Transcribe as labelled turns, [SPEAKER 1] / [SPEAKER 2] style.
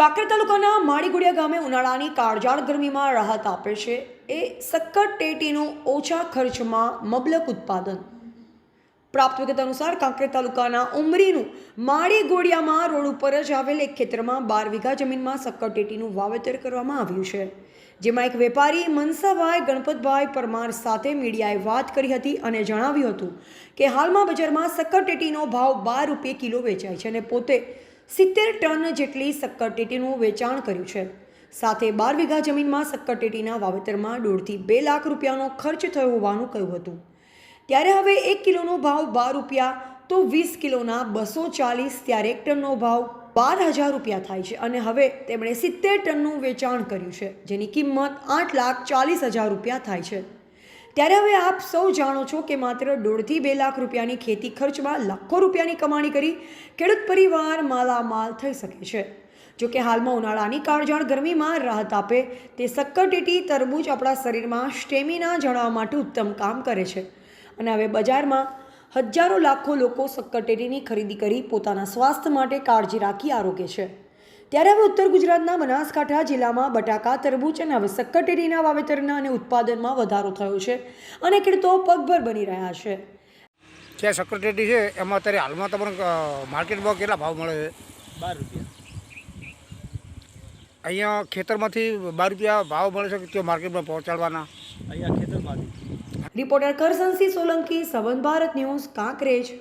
[SPEAKER 1] કાંકરેજ તાલુકાના માળીગુડિયા ગામે ઉનાળાની કાળજાળ ગરમીમાં રાહત આપે છે. એ સક્કર ટેટીનું ઓછા ખર્ચમાં મબલક ઉત્પાદન. પ્રાપ્ત વિગત અનુસાર કાંકરેજ તાલુકાના ઉમરીનું માળી ગોળિયામાં રોડ ઉપર જ આવેલ એક ખેતરમાં બાર વીઘા જમીનમાં સક્કર ટેટીનું વાવેતર કરવામાં આવ્યું છે. જેમાં એક વેપારી મનસાભાઈ ગણપતભાઈ પરમાર સાથે મીડિયાએ વાત કરી હતી અને જણાવ્યું હતું કે હાલમાં બજારમાં સક્કર ટેટીનો ભાવ બાર રૂપિયે કિલો વેચાય છે અને પોતે સિત્તેર ટન જેટલી સક્કર ટેટીનું વેચાણ કર્યું છે. સાથે બાર વીઘા જમીનમાં સક્કર ટેટીના વાવેતરમાં દોઢથી બે લાખ રૂપિયાનો ખર્ચ થયો હોવાનું કહ્યું હતું. ત્યારે હવે એક કિલોનો ભાવ બાર રૂપિયા તો વીસ કિલોના બસો ચાલીસ ત્યારે એક ટનનો ભાવ બાર હજાર રૂપિયા થાય છે અને હવે તેમણે સિત્તેર ટનનું વેચાણ કર્યું છે, જેની કિંમત આઠ લાખ ચાલીસ હજાર રૂપિયા થાય છે. ત્યારે હવે આપ સૌ જાણો છો કે માત્ર દોઢથી બે લાખ રૂપિયાની ખેતી ખર્ચમાં લાખો રૂપિયાની કમાણી કરી ખેડૂત પરિવાર માલામાલ થઈ શકે છે. જો કે હાલમાં ઉનાળાની કાળજાળ ગરમીમાં રાહત આપે તે સક્કરટેટી તરબૂચ આપણા શરીરમાં સ્ટેમિના જણાવવા માટે ઉત્તમ કામ કરે છે. અને હવે બજારમાં હજારો લાખો લોકો સક્કરટેટીની ખરીદી કરી પોતાના સ્વાસ્થ્ય માટે કાળજી રાખી આરોગ્ય છે. ત્યારે હવે ઉત્તર ગુજરાતના બનાસકાંઠા જિલ્લામાં બટાકા તરબૂચ અને હવે સક્કરટેટીના વાવેતરના અને ઉત્પાદનમાં વધારો થયો છે અને ખેડૂતો પગભર બની રહ્યા છે.
[SPEAKER 2] જે સક્કરટેરી છે એમાં અત્યારે હાલમાં તમને માર્કેટમાં કેટલા ભાવ મળે છે?
[SPEAKER 3] બાર રૂપિયા.
[SPEAKER 2] અહીંયા ખેતરમાંથી બાર રૂપિયા ભાવ મળે છે તે માર્કેટમાં પહોંચાડવાના?
[SPEAKER 3] અહીંયા ખેતરમાંથી.
[SPEAKER 1] Reporter Karsansinh Solanki Savan Bharat news Kankrej.